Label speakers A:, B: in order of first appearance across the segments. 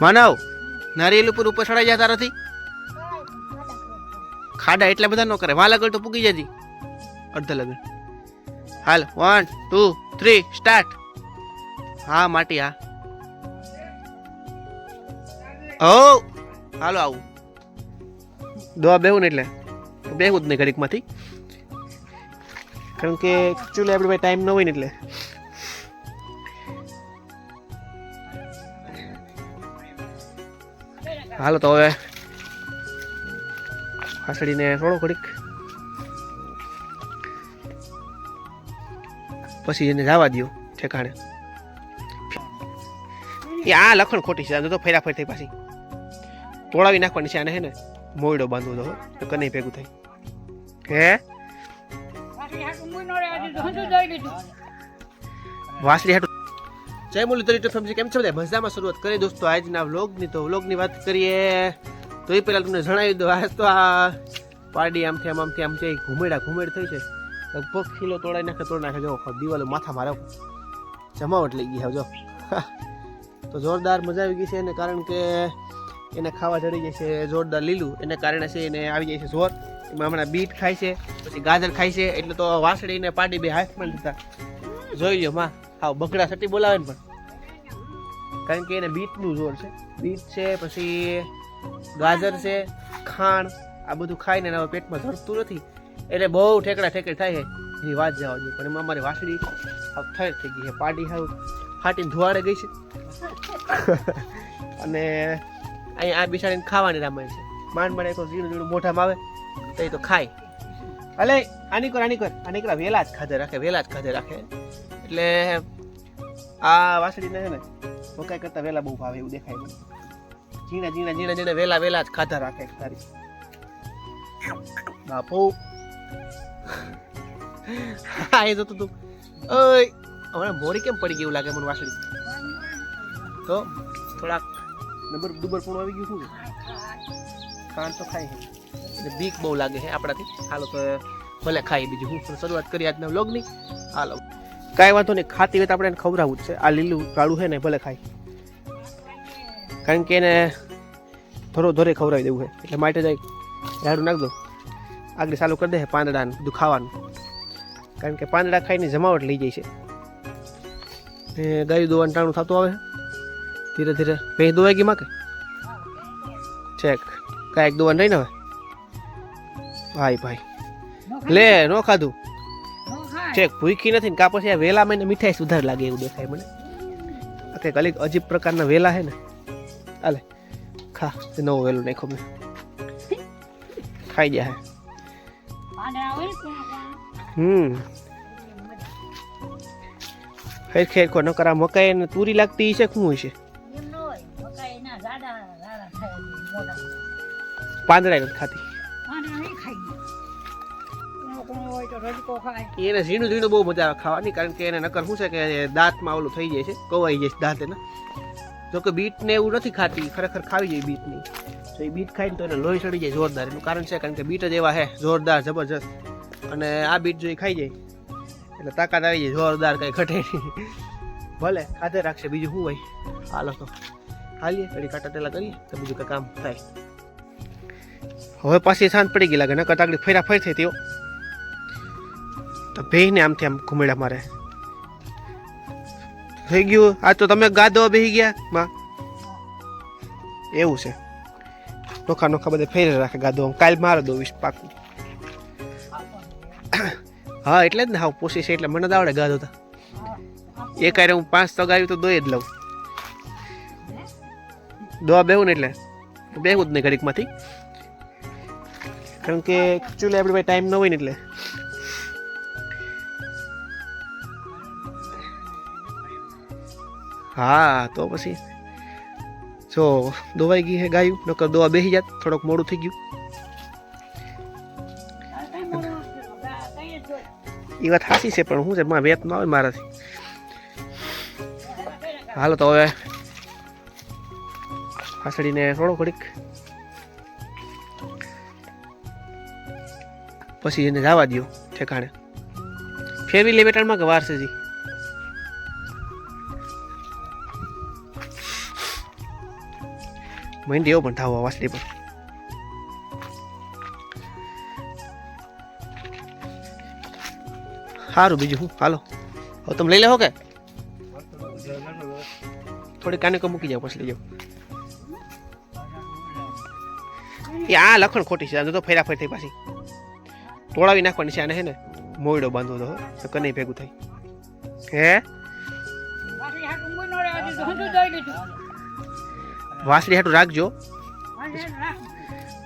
A: માનવ, નારિયેલ ઉપર ઉપર ચડાઈ જતા તારાથી. ખાડા એટલા બધા ન કરે. વાં લગડ તો પૂકી જતી અડધા લગન. હાલ વન ટુ થ્રી સ્ટાર્ટ હા, માટી, હા. ઓ હાલો, આવું. દવા બેહું ને એટલે. બેહું જ નહીં ઘડીકમાંથી. કારણ કે એકચ્યુઅલી આપણી પાસે ટાઈમ ન હોય ને એટલે. હાલો તો હવે હાસડીને થોડો ઘડીક. પછી એને જવા દો ઠેકાણે. એ આ લખણ ખોટી છે તો ફેરા ફેર થઈ પાછી. તોડાવી નાખવાની છે આને હે ને મોયડો બાંધવો તો તો કને ભેગું થાય. હે? વાસળી હાટુ જય મુરલીધર યુટ્યુબ ફેમિલી, કેમ છો બધા? મજામાં શરૂઆત કરીએ. દોસ્તો, આજના વ્લોગની તો વ્લોગની વાત કરીએ. તો એ પહેલાં તમને જણાવી દઉં, આજ તો આ પારડી આમથી આમ આમથી આમ છે ઘુમેડા ઘુમેડ થઈ છે, લગભગ કિલો તોડાઈ નાખે તોડી નાખે. જો દિવાલો માથા મારે જમાવટ લઈ ગઈ જો. તો જોરદાર મજા આવી ગઈ છે એને, કારણ કે એને ખાવા ચડી જાય છે જોરદાર લીલું. એને કારણે છે એને આવી જાય છે જોર. એમાં હમણાં બીટ ખાય છે, પછી ગાજર ખાય છે. એટલે તો વાસળીને પાડી બે હાથમાં લીધા. જોઈ લો માં. હા બગડા સટી બોલાવે ને પણ. કારણ કે એને બીટનું જોર છે. બીટ છે, પછી ગાજર છે, ખાંડ, આ બધું ખાઈને એના પેટમાં ધરતું નથી. એટલે બહુ ઠેકડા ઠેકડી થાય છે. એની વાત જવા દે. પણ એમાં અમારી વાસળી હાવ થઈ ગઈ છે. પાડી હાવ ફાટીને ધોવાડે ગઈ છે. અને અહીંયા આ બિચારીને ખાવાની રામાય છે. માંડ માંડ એક ઝીણું ઝીણું મોઢામાં આવે, તો એ તો ખાય. અલે, આની કર આની કર. આની કર વેલા જ ખાધે રાખે, વેલા જ ખાધે રાખે. એટલે આ વાસળીને છે ને મકાઈ કરતા વેલા બહુ ભાવે એવું દેખાય ઝીણા ઝીણા ઝીણા ઝીણા વેલા વેલા જ ખાધા રાખે તારી. બાપુ. હા, એ જોતું તું. ઓય, હમણાં મોરી કેમ પડી ગયું લાગે મને વાસળી? તો થોડાક નંબર દુબર પણ આવી ગયું શું કાન તો ખાય છે. બીક બહુ લાગે છે આપણાથી. હાલો, તો ભલે ખાઈ બીજું. હું શરૂઆત કરી આજના વ્લોગની. હાલો. કાંઈ વાંધો નહીં, ખાતી હોય તો આપણે ખવડાવવું જ છે. આ લીલું કાળું છે ને ભલે ખાય. કારણ કે એને ધોરો ધોરે ખવડાવી દેવું છે. એટલે માટે જાય ઝાડું નાખ દો. આગળ ચાલુ કરી દે પાંદડાને પાંદડા બધું ખાવાનું. કારણ કે પાંદડા ખાઈને જમાવટ લઈ જાય છે. ને ગાયું દોવાનું ટાણું થતું આવે ધીરે ધીરે. ભેંસ દોવાઈ ગઈ માં કે ચેક કાંઈક દોવાનું રહી ને હવે? ભાઈ ભાઈ. લે, ન ખાધું. ચેક, ભૂખી નથી ને કા પછી આ વેલા મહિને મીઠાઈ સુધાર લાગે એવું દેખાય મને. આ કંઈક અલગ અજીબ પ્રકારના વેલા છે ને. હાલે ખા તે નવું વેલું નાખ્યો મેં ખાઈ જાય હમ ખેર ખેર કો નકર મકાઈ ને તુરી લાગતી છે શું છે પાંદડા નથી ખાતી એને ઝીણું ઝીણું બહુ મજા આવે ખાવાની કારણ કે એને નકર શું છે કે દાંતમાં ઓલું થઈ જાય છે કવાઈ જાય છે દાંત એના જો કે બીટ એવું નથી ખાતી, ખરેખર ખાવી જોઈએ બીટની. તો એ બીટ ખાઈને તો એને લોહી ચડી જાય જોરદાર. એનું કારણ છે કારણ કે બીટ જ એવા છે જોરદાર, જબરજસ્ત. અને આ બીટ જો ખાઈ જાય, એટલે તાકાત આવી જાય, જોરદાર કાંઈ ઘટે નહીં. ભલે ખાધે રાખશે, બીજું શું હોય? હાલો તો, હાલીએ ઘડી કાટા તેલા કરીએ, તો બીજું કંઈ કામ થાય. હવે પાછી શાંત પડી ગઈ લાગે, નકર તાકડી ફેરા ફેર થઈ તેઓ તો બેહીને આમથી આમ ઘૂમેડા મારે. થઈ ગયું. આ તો તમે ગાદો બેહી ગયા, માં. એવું છે. નોખા નોખા બધે ફેરે રાખે ગાદો. કાલ મારો દો વીસ પાકું. હા, એટલે જ ને હા પોસી છે, એટલે મને જ આવડે ગાદો તો. એ કારે હું પાંચ તો ગાયું તો દોય જ લઉં. દોવા બેહું ને એટલે. બેહું જ નહીં ઘડીકમાંથી. કારણ કે એકચ્યુઅલી આપણી પાસે ટાઈમ ન હોય ને એટલે. હા, તો પછી જો દોવાઈ ગઈ હે ગાયું, નકર દોવા બેસી જાત, થોડોક મોડું થઈ ગયું. એ વાત સાચી છે, પણ શું છે માં વેત ન આવે મારાથી. હાલો, તો હવે હાસડીને થોડો ઘડીક. પછી એને જવા દો ઠેકાણે. ફેરવી લે બેટાણમાં કે વાર છે એવો પણ ધાવો વાસળી પર. સારું બીજું હું? હાલો. હવે તમે લઈ લેવો કે? થોડી કાને કો મૂકી જાવ પછી લઈ જાઓ. એ આ લખણ ખોટી છે તો ફેરા ફેર થઈ પાછી. તોડાવી નાખવાની છે આને, હે ને? મોયડો બાંધવો તો તો કને ભેગું થાય. હે?
B: વાસળી હાટું મૂઈ નો રહેવા દીધું. હું તો દોઈ દીધું.
A: વાસળી હાટું રાખજો.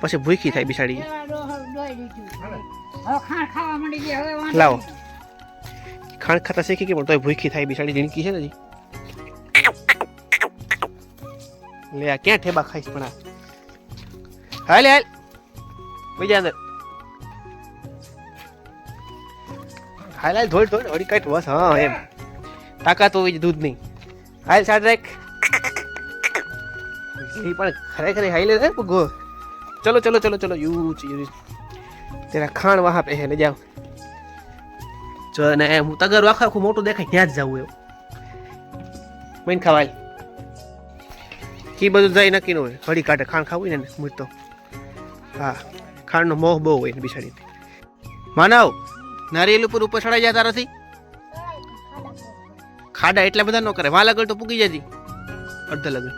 A: પછી ભૂખી થાય બિસાડી લાવો. ખાણ ખાતા શીખી કે પણ તોય ભૂખી થાય બિસાડી જિંદગી છે ને જી લે આ ક્યાં ઠેબા ખાઈશ પણ આ? હાલ હાલ. બીજા અંદર. હાલ હાલ ધોડ ધોડ હળી કાઢ બસ હા એમ. તાકાત હોવી દૂધ નહીં હાલ સાડ રાખ. એ પણ ખરેખર હાઈ લે ગો ચલો ચલો ચલો ચલો, યુ તેરા ખાણ વાહા પહે હે લે જાઓ. જો ને હું તગર આખા આખું મોટું દેખાય, ત્યાં જ જાવ એવું મહીન ખવાય કી બધું જાય નક્કી ન હોય. હળી કાઢે, ખાણ ખાવું ને, મૂળ તો. હા ખાંડનો મોહ બહુ હોય ને બિછાડી માનવ, નારિયેલ ઉપર ઉપર ચડાઈ જતા નથી ખાડા એટલા બધા ન કરે. વાલા ગળ તો પૂગી જતી અડધા લગડ.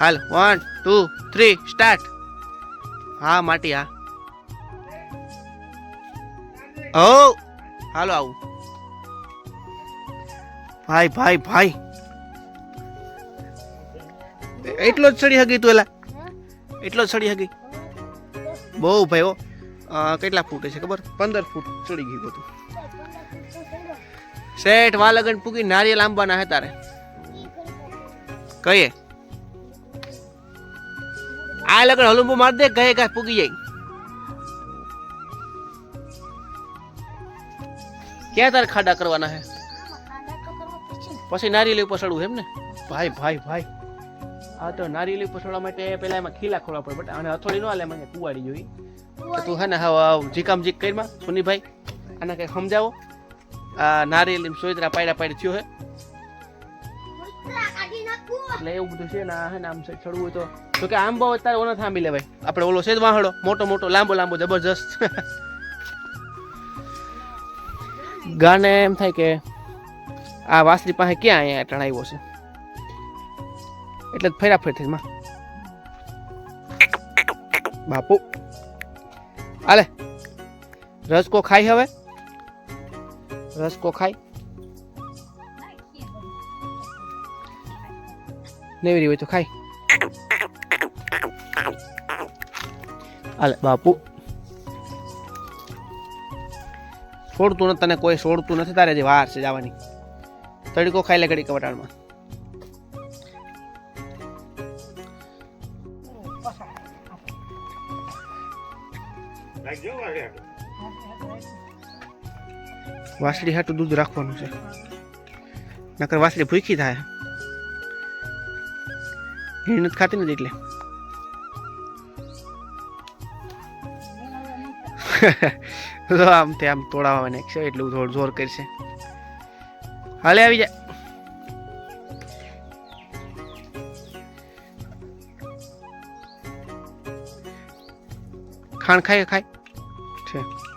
A: હાલ વન ટુ થ્રી સ્ટાર્ટ હા, માટી, હા. ઓ હાલો, આવું. ભાઈ ભાઈ ભાઈ. એટલો જ ચડી હગી તું, એલા. એટલો જ ચડી હગી. બહુ ભાઈ ઓ કેટલા ફૂટ છે ખબર? પંદર ફૂટ ચડી ગયું હતું શેઠ વાલગન પૂકી નારિયેલ આંબાના હે તારે. કહીએ? આ લગન હલુંબુ માર દે ગયે ગાય પૂગી જાય. ક્યાં તારે ખાડા કરવાના હે? પછી નારિયેલી ઉપર ચડવું એમ ને? ભાઈ ભાઈ ભાઈ. આ તો નારિયેલી ઉપર ચડવા માટે પેલા એમાં ખીલા ખોલવા પડે બટ અને હથોડી ન હાલે મને કુવાડી જોઈ. તું હે ને હા જીકામ જીક કરીમાં સુનીભાઈ આને કંઈ સમજાવો? આ નારિયેલી સોયત્રા પાયડા પાયડ થયો હે? એટલે એવું બધું છે ને આ હે ને આમ ચડવું હોય તો કે આંબો અત્યારે ઓનો થાંભી લેવાય. આપણે ઓલો છે જ વાહડો, મોટો મોટો, લાંબો લાંબો, જબરજસ્ત. ગાને એમ થાય કે આ વાસળી પાસે ક્યાં અહીંયા અટણ આવ્યો છે? એટલે ફેરા ફેર થઈ બાપુ. આલે રસકો ખાઈ હવે? રસકો ખાઈ નેવરી હોય તો ખાઈ આલે બાપુ. છોડતું નથી તને કોઈ, છોડતું નથી તારે જે વાર છે જવાની. તડકો ખાઈ લે ઘડી કવટાળમાં વાસળી હાટું દૂધ રાખવાનું છે. નકર વાસળી ભૂખી થાય. હીણ ખાતી નથી એટલે. તો આમ તે આમ તોડાવવા નાખશે એટલું થોડું જોર કરશે. હાલે આવી જાય ખાણ ખાય ખાય. છે.